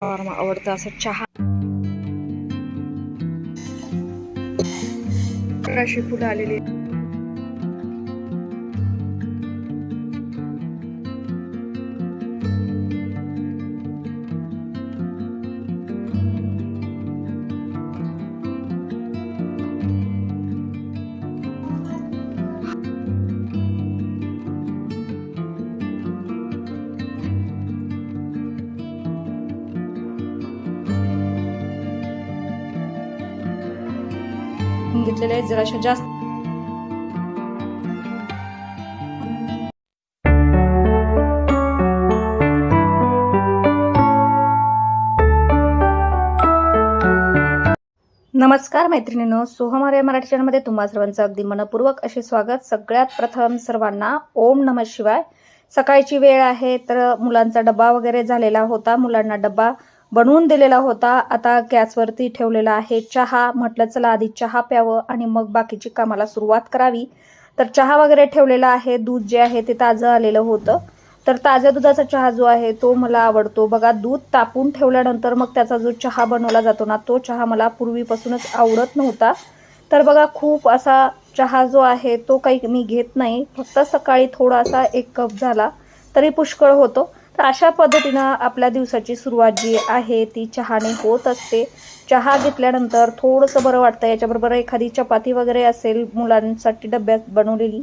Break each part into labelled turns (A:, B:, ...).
A: फार आवडतं असं चहा. अशी फुलं आलेली. आहेत. आहेत जराशा जास्त. नमस्कार मैत्रिणींनो सोहमार्या मराठी चॅनलमध्ये तुम्हा सर्वांचं अगदी मनपूर्वक असे स्वागत. सगळ्यात प्रथम सर्वांना ओम नम शिवाय. सकाळची वेळ आहे तर मुलांचा डबा वगैरे झालेला होता. मुलांना डबा बनवून दिलेला होता. आता गॅसवरती ठेवलेला आहे चहा. म्हटलं चला आधी चहा प्यावं आणि मग बाकीची कामाला सुरुवात करावी. तर चहा वगैरे ठेवलेला आहे. दूध जे आहे ते ताजं आलेलं होतं. तर ताज्या दुधाचा चहा जो आहे तो मला आवडतो. बघा दूध तापून ठेवल्यानंतर मग त्याचा जो चहा बनवला जातो ना तो चहा मला पूर्वीपासूनच आवडत नव्हता. तर बघा खूप असा चहा जो आहे तो काही मी घेत नाही. फक्त सकाळी थोडासा एक कप झाला तरी पुष्कळ होतो. तर अशा पद्धतीनं आपल्या दिवसाची सुरुवात जी आहे ती चहाने होत असते. चहा घेतल्यानंतर थोडंसं बरं वाटतं. याच्याबरोबर एखादी चपाती वगैरे असेल मुलांसाठी डब्यात बनवलेली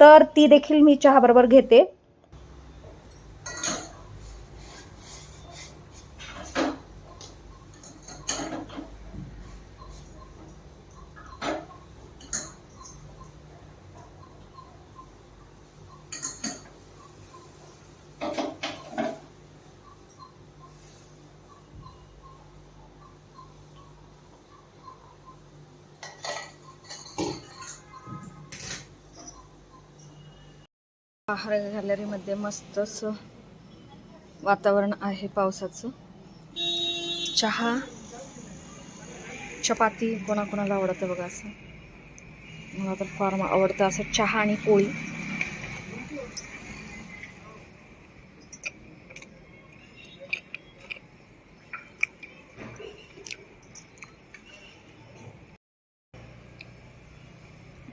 A: तर ती देखील मी चहाबरोबर घेते. आहार गॅलरीमध्ये मस्त असं वातावरण आहे पावसाचं. चहा चपाती कोणाकोणाला आवडतं बघा असं. मला तर फार आवडतं असं चहा आणि पोळी.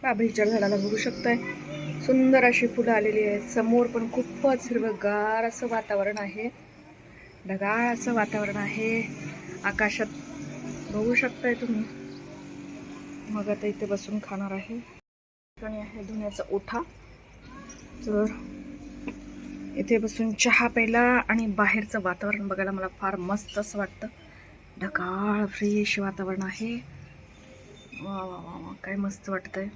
A: बाबळीच्या झाडाला बघू शकताय. सुंदर अशी फुलं आलेली आहेत. समोर पण खूपच हिरवंगार असं वातावरण आहे. ढगाळ असं वातावरण आहे. आकाशात बघू शकताय तुम्ही. मग आता इथे बसून खाणार आहे. ठिकाणी आहे धुण्याचा ओठा. तर इथे बसून चहा प्यायला आणि बाहेरचं वातावरण बघायला मला फार मस्त असं वाटतं. ढगाळ फ्रेश वातावरण आहे. वा वा वा वा काय मस्त वाटतंय.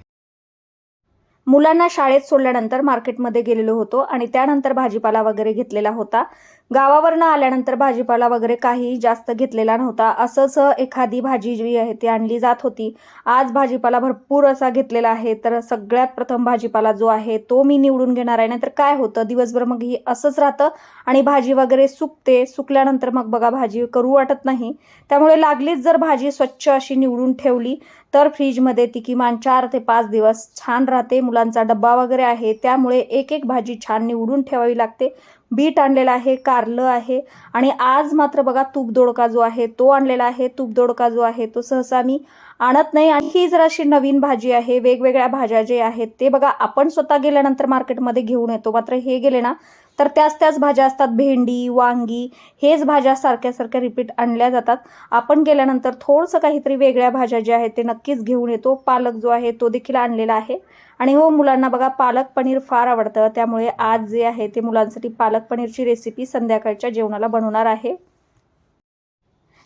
A: मुलांना शाळेत सोडल्यानंतर मार्केटमध्ये गेलेलो होतो आणि त्यानंतर भाजीपाला वगैरे घेतलेला होता. गावावरनं आल्यानंतर भाजीपाला वगैरे काही जास्त घेतलेला नव्हता. असंच एखादी भाजी जी आहे ती आणली जात होती. आज भाजीपाला भरपूर असा घेतलेला आहे. तर सगळ्यात प्रथम भाजीपाला जो आहे तो मी निवडून घेणार आहे. नाहीतर काय होतं? दिवसभर मग ही असंच राहतं आणि भाजी वगैरे सुकते. सुकल्यानंतर मग बघा भाजी करू वाटत नाही. त्यामुळे लागलीच जर भाजी स्वच्छ अशी निवडून ठेवली तर फ्रीजमध्ये ती किमान चार ते पाच दिवस छान राहते. मुलांचा डब्बा वगैरे आहे. त्यामुळे एक एक भाजी छान निवडून ठेवावी लागते. बीट आणलेलं आहे कारलं आहे आणि आज मात्र बघा तूप दोडका जो आहे तो आणलेला आहे तूप दोडका जो आहे तो सहसा मी आणत नाही. आणि ही जर अशी नवीन भाजी आहे वेगवेगळ्या भाज्या जे आहेत ते बघा आपण स्वतः गेल्यानंतर मार्केटमध्ये घेऊन येतो. मात्र हे गेले ना तर त्याच त्याच भाज्या असतात भेंडी वांगी हेच भाज्या सारख्या सारख्या रिपीट आणल्या जातात. आपण गेल्यानंतर थोडंसं काहीतरी वेगळ्या भाज्या ज्या आहेत ते नक्कीच घेऊन येतो. पालक जो आहे तो देखील आणलेला आहे. आणि हो मुलांना बघा पालक पनीर फार आवडतं. त्यामुळे आज जे आहे ते मुलांसाठी पालक पनीरची रेसिपी संध्याकाळच्या जेवणाला बनवणार आहे.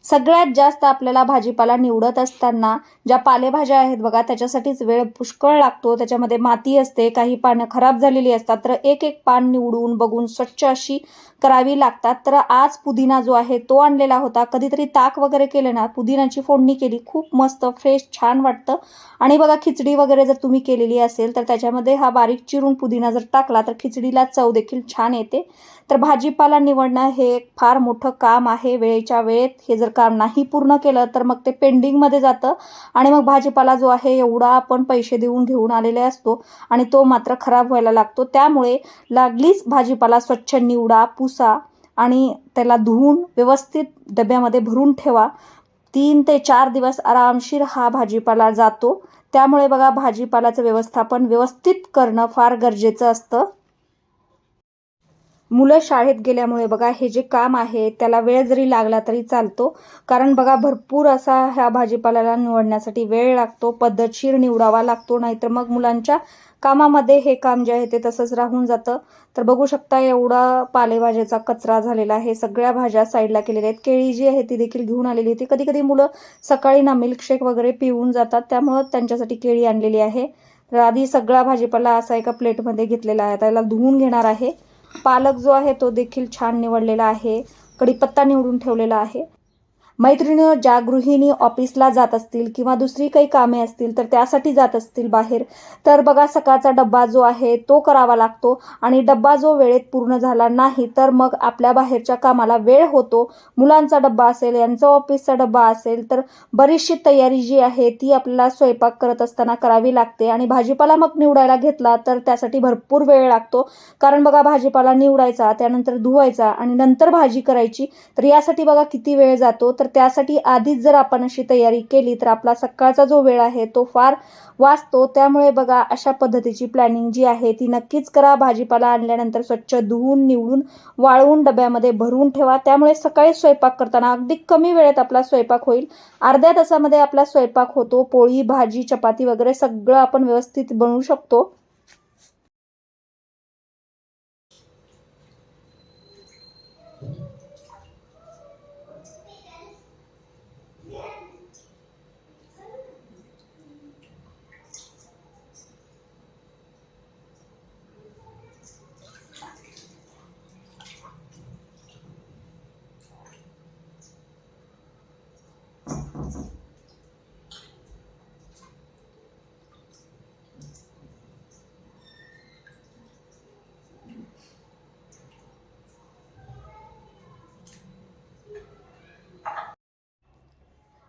A: सगळ्यात जास्त आपल्याला भाजीपाला निवडत असताना ज्या पालेभाज्या आहेत बघा त्याच्यासाठीच वेळ पुष्कळ लागतो. त्याच्यामध्ये माती असते काही पानं खराब झालेली असतात तर एक एक पान निवडून बघून स्वच्छ अशी करावी लागतात. तर आज पुदिना जो आहे तो आणलेला होता. कधीतरी ताक वगैरे केलं ना पुदिनाची फोडणी केली. खूप मस्त फ्रेश छान वाटतं. आणि बघा खिचडी वगैरे जर तुम्ही केलेली असेल तर त्याच्यामध्ये हा बारीक चिरून पुदिना जर टाकला तर खिचडीला चव देखील छान येते. तर भाजीपाला निवडणं हे एक फार मोठं काम आहे. वेळेच्या वेळेत हे जर काम नाही पूर्ण केलं तर मग ते पेंडिंगमध्ये जातं आणि मग भाजीपाला जो आहे एवढा आपण पैसे देऊन घेऊन आलेले असतो आणि तो मात्र खराब व्हायला लागतो. त्यामुळे लागलीच भाजीपाला स्वच्छ निवडा पुसा आणि त्याला धुवून व्यवस्थित डब्यामध्ये भरून ठेवा. तीन ते चार दिवस आरामशीर हा भाजीपाला जातो. त्यामुळे बघा भाजीपालाचं व्यवस्थापन व्यवस्थित करणं फार गरजेचं असतं. मुलं शाळेत गेल्यामुळे बघा हे जे काम आहे त्याला वेळ जरी लागला तरी चालतो. कारण बघा भरपूर असा ह्या भाजीपाल्याला निवडण्यासाठी वेळ लागतो पद्धतशीर निवडावा लागतो नाहीतर मग मुलांच्या कामामध्ये हे काम जे आहे ते तसंच राहून जातं. तर बघू शकता एवढा पालेभाज्याचा कचरा झालेला आहे. सगळ्या भाज्या साईडला केलेल्या आहेत. केळी जी आहे ती देखील घेऊन आलेली होती कधी कधी मुलं सकाळी ना मिल्कशेक वगैरे पिऊन जातात. त्यामुळं त्यांच्यासाठी केळी आणलेली आहे. तर आधी सगळा भाजीपाला असा एका प्लेटमध्ये घेतलेला आहे. त्याला धुवून घेणार आहे. पालक जो आहे तो देखील छान निवडलेला आहे. कढीपत्ता निवडून ठेवलेला आहे. मैत्रिणी ज्या गृहिणी ऑफिसला जात असतील किंवा दुसरी काही कामे असतील तर त्यासाठी जात असतील बाहेर तर बघा सकाळचा डब्बा जो आहे तो करावा लागतो आणि डब्बा जो वेळेत पूर्ण झाला नाही तर मग आपल्या बाहेरच्या कामाला वेळ होतो. मुलांचा डब्बा असेल यांचा ऑफिसचा डब्बा असेल तर बरीचशी तयारी जी आहे ती आपल्याला स्वयंपाक करत असताना करावी लागते आणि भाजीपाला मग निवडायला घेतला तर त्यासाठी भरपूर वेळ लागतो. कारण बघा भाजीपाला निवडायचा त्यानंतर धुवायचा आणि नंतर भाजी करायची. तर यासाठी बघा किती वेळ जातो तर त्यासाठी आधीच जर आपण अशी तयारी केली तर आपला सकाळचा जो वेळ आहे तो फार वाचतो. त्यामुळे बघा अशा पद्धतीची प्लॅनिंग जी आहे ती नक्कीच करा. भाजीपाला आणल्यानंतर स्वच्छ धुवून निवडून वाळवून डब्यामध्ये भरून ठेवा. त्यामुळे सकाळी स्वयंपाक करताना अगदी कमी वेळेत आपला स्वयंपाक होईल. अर्ध्या तासामध्ये आपला स्वयंपाक होतो. पोळी भाजी चपाती वगैरे सगळं आपण व्यवस्थित बनवू शकतो.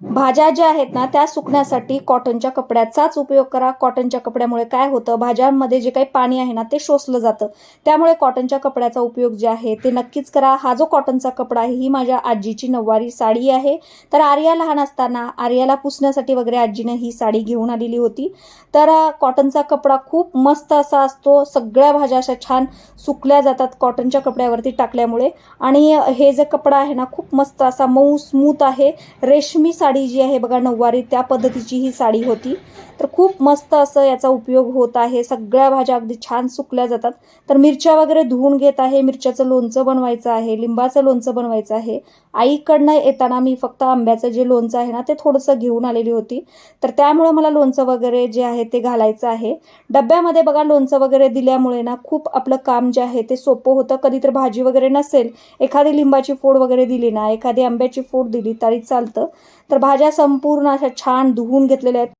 A: भाज्या ज्या आहेत ना त्या सुकण्यासाठी कॉटनच्या कपड्याचाच उपयोग करा. कॉटनच्या कपड्यामुळे काय होतं? भाज्यांमध्ये जे काही पाणी आहे ना ते शोषलं जातं. त्यामुळे कॉटनच्या कपड्याचा उपयोग जे आहे ते नक्कीच करा. हा जो कॉटनचा कपडा आहे ही माझ्या आजीची नऊवारी साडी आहे. तर आर्या लहान असताना आर्याला पुसण्यासाठी वगैरे आजीने ही साडी घेऊन आलेली होती. तर कॉटनचा कपडा खूप मस्त असा असतो. सगळ्या भाज्या अशा छान सुकल्या जातात कॉटनच्या कपड्यावरती टाकल्यामुळे. आणि हे जे कपडा आहे ना खूप मस्त असा मऊ स्मूथ आहे. रेशमी साडी जी आहे बघा नऊवारी त्या पद्धतीची ही साडी होती. तर खूप मस्त असं याचा उपयोग होत आहे. सगळ्या भाज्या अगदी छान सुकल्या जातात. तर मिरच्या वगैरे धुवून घेत आहे. मिरच्याचं लोणचं बनवायचं आहे लिंबाचं लोणचं बनवायचं आहे. आईकडनं येताना मी फक्त आंब्याचं जे लोणचं आहे ना ते थोडंसं घेऊन आलेली होती. तर त्यामुळे मला लोणचं वगैरे जे आहे ते घालायचं आहे. डब्यामध्ये बघा लोणचं वगैरे दिल्यामुळे ना खूप आपलं काम जे आहे ते सोपं होतं. कधी तर भाजी वगैरे नसेल एखादी लिंबाची फोड वगैरे दिली ना एखादी आंब्याची फोड दिली तरी चालतं. तर भाज्या संपूर्ण अशा छान धुवून घेतलेल्या आहेत.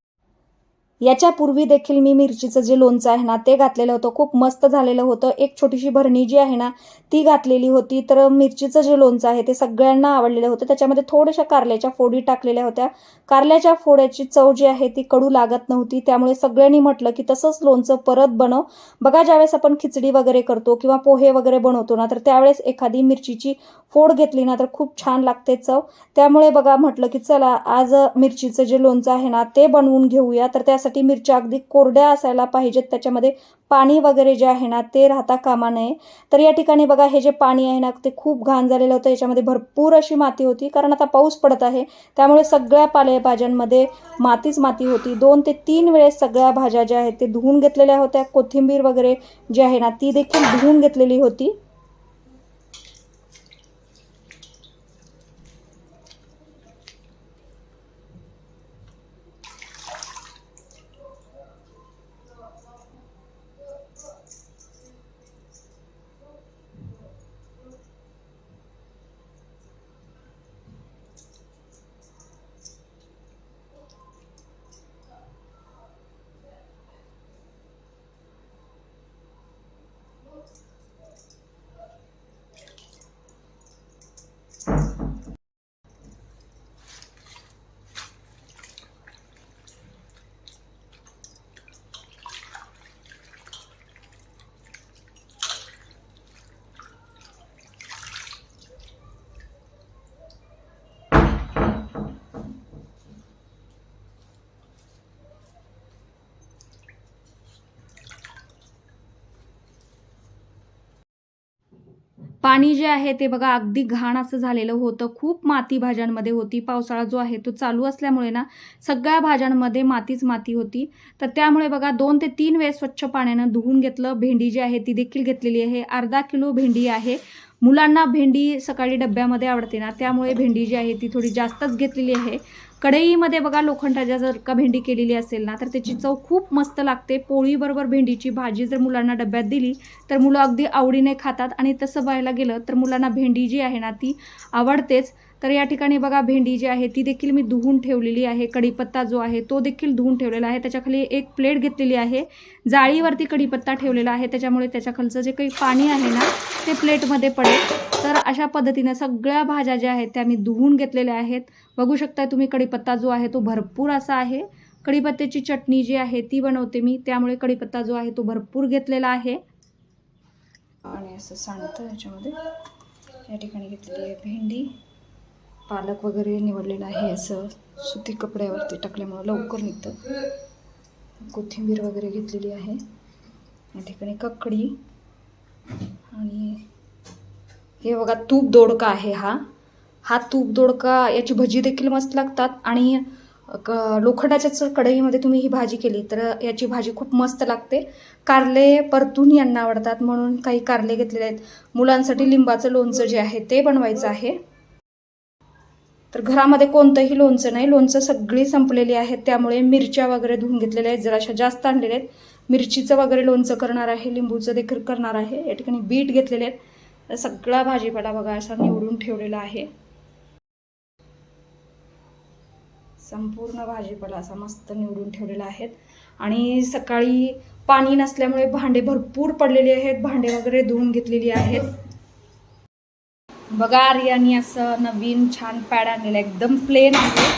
A: याच्यापूर्वी देखील मी मिरचीचं जे लोणचं आहे ना ते घातलेलं होतं. खूप मस्त झालेलं होतं. एक छोटीशी भरणी जी आहे ना ती घातलेली होती. तर मिरचीचं जे लोणचं आहे ते सगळ्यांना आवडलेलं होतं. त्याच्यामध्ये थोड्याशा कारल्याच्या फोडी टाकलेल्या होत्या. कारल्याच्या फोड्याची चव जी आहे ती कडू लागत नव्हती. त्यामुळे सगळ्यांनी म्हटलं की तसंच लोणचं परत बनव. बघा ज्यावेळेस आपण खिचडी वगैरे करतो किंवा पोहे वगैरे बनवतो ना तर त्यावेळेस एखादी मिरचीची फोड घेतली ना तर खूप छान लागते चव. त्यामुळे बघा म्हटलं की चला आज मिरचीचं जे लोणचं आहे ना ते बनवून घेऊया. तर त्यासाठी मिरच्या अगदी कोरड्या असायला पाहिजेत. त्याच्यामध्ये पाणी वगैरे जे आहे ना ते राहता कामा नये. तर या ठिकाणी बघा हे जे पाणी आहे ना ते खूप घाण झालेलं होतं. याच्यामध्ये भरपूर अशी माती होती. कारण आता पाऊस पडत आहे. त्यामुळे सगळ्या पालेभाज्यांमध्ये मातीच माती होती. दोन ते तीन वेळेस सगळ्या भाज्या ज्या आहेत ते धुवून घेतलेल्या होत्या. कोथिंबीर वगैरे जी आहे ना ती देखील धुवून घेतलेली होती.
B: पाणी जे आहे ते बघा अगदी घाण असं झालेलं होतं. खूप माती भाज्यांमध्ये होती. पावसाळा जो आहे तो चालू असल्यामुळे ना सगळ्या भाज्यांमध्ये मातीच माती होती. तर त्यामुळे बघा दोन ते तीन वेळेस स्वच्छ पाण्यानं धुवून घेतलं. भेंडी जी आहे ती देखील घेतलेली आहे. अर्धा किलो भेंडी आहे. मुलांना भेंडी सकाळी डब्यामध्ये आवडते ना त्यामुळे भेंडी जी आहे ती थोडी जास्तच घेतलेली आहे. कढईमध्ये बघा लोखंडाच्या जर का भेंडी केलेली असेल ना तर त्याची चव खूप मस्त लागते. पोळीबरोबर भेंडीची भाजी जर मुलांना डब्यात दिली तर मुलं अगदी आवडीने खातात. आणि तसं बघायला गेलं तर मुलांना भेंडी जी आहे ना ती आवडतेच. तर या ठिकाणी बघा भेंडी जी आहे ती देखील मी धुवून ठेवलेली आहे. कढीपत्ता जो आहे तो देखील धुवून ठेवलेला आहे. त्याच्याखाली एक प्लेट घेतलेली आहे. जाळीवरती कढीपत्ता ठेवलेला आहे. त्याच्यामुळे त्याच्याखालचं जे काही पाणी आहे ना ते प्लेटमध्ये पडेल. तर अशा पद्धतीनं सगळ्या भाज्या ज्या आहेत त्या मी धुवून घेतलेल्या आहेत. बघू शकता तुम्ही कढीपत्ता जो आहे तो भरपूर असा आहे. कढीपत्त्याची चटणी जी आहे ती बनवते मी. त्यामुळे कढीपत्ता जो आहे तो भरपूर घेतलेला आहे. आणि असं सांगतं याच्यामध्ये. या ठिकाणी घेतलेली आहे भेंडी. पालक वगैरे निवडलेलं आहे असं. सुती कपड्यावरती टाकल्यामुळं लवकर निघतं. कोथिंबीर वगैरे घेतलेली आहे. या ठिकाणी ककडी. आणि हे बघा तूप दोडका आहे हा. हा तूप दोडका याची भजी देखील मस्त लागतात. आणि क लोखंडाच्याच कढईमध्ये तुम्ही ही भाजी केली तर याची भाजी खूप मस्त लागते. कारले परतून यांना आवडतात म्हणून काही कारले घेतलेले आहेत. मुलांसाठी लिंबाचं लोणचं जे आहे ते बनवायचं आहे. तर घरामध्ये कोणतंही लोणचं नाही. लोणचं सगळी संपलेली आहेत त्यामुळे मिरच्या वगैरे धुवून घेतलेल्या आहेत. जराशा जास्त आणलेल्या आहेत. मिरचीचं वगैरे लोणचं करणार आहे. लिंबूचं देखील करणार आहे. या ठिकाणी बीट घेतलेले आहेत. सगळा भाजीपाला बघा असा निवडून ठेवलेला आहे. संपूर्ण भाजीपाला असा मस्त निवडून ठेवलेला आहेत आणि सकाळी पाणी नसल्यामुळे भांडे भरपूर पडलेले आहेत. भांडे वगैरे धुवून घेतलेली आहेत. बघा आर्यानी असं नवीन छान पॅड आणलेला एकदम प्लेन आहे.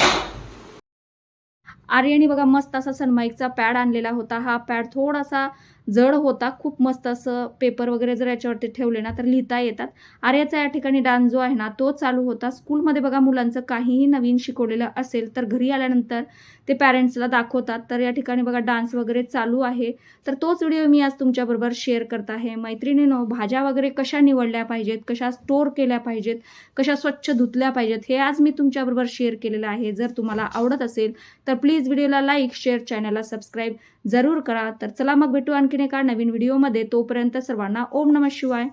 B: आर्यानी बघा मस्त असा सनमाईकचा पॅड आणलेला होता. हा पॅड थोडासा जड होता खूप मस्त असं पेपर वगैरे जर याच्यावरती ठेवले ना तर लिहिता येतात. आर्याचा या ठिकाणी डान्स जो आहे ना तो चालू होता. स्कूलमध्ये बघा मुलांचं काहीही नवीन शिकवलेलं असेल तर घरी आल्यानंतर ते पॅरेंट्सला दाखवतात. तर या ठिकाणी बघा डान्स वगैरे चालू आहे. तर तोच व्हिडिओ मी आज तुमच्याबरोबर शेअर करत आहे. मैत्रिणीनो भाज्या वगैरे कशा निवडल्या पाहिजेत? कशा स्टोअर केल्या पाहिजेत? कशा स्वच्छ धुतल्या पाहिजेत? हे आज मी तुमच्याबरोबर शेअर केलेलं आहे. जर तुम्हाला आवडत असेल तर प्लीज व्हिडिओला लाईक शेअर चॅनलला सबस्क्राईब जरूर करा. तर चला मग भेटू आणखीन एका नवीन व्हिडिओमध्ये तोपर्यंत सर्वांना ओम नमः शिवाय.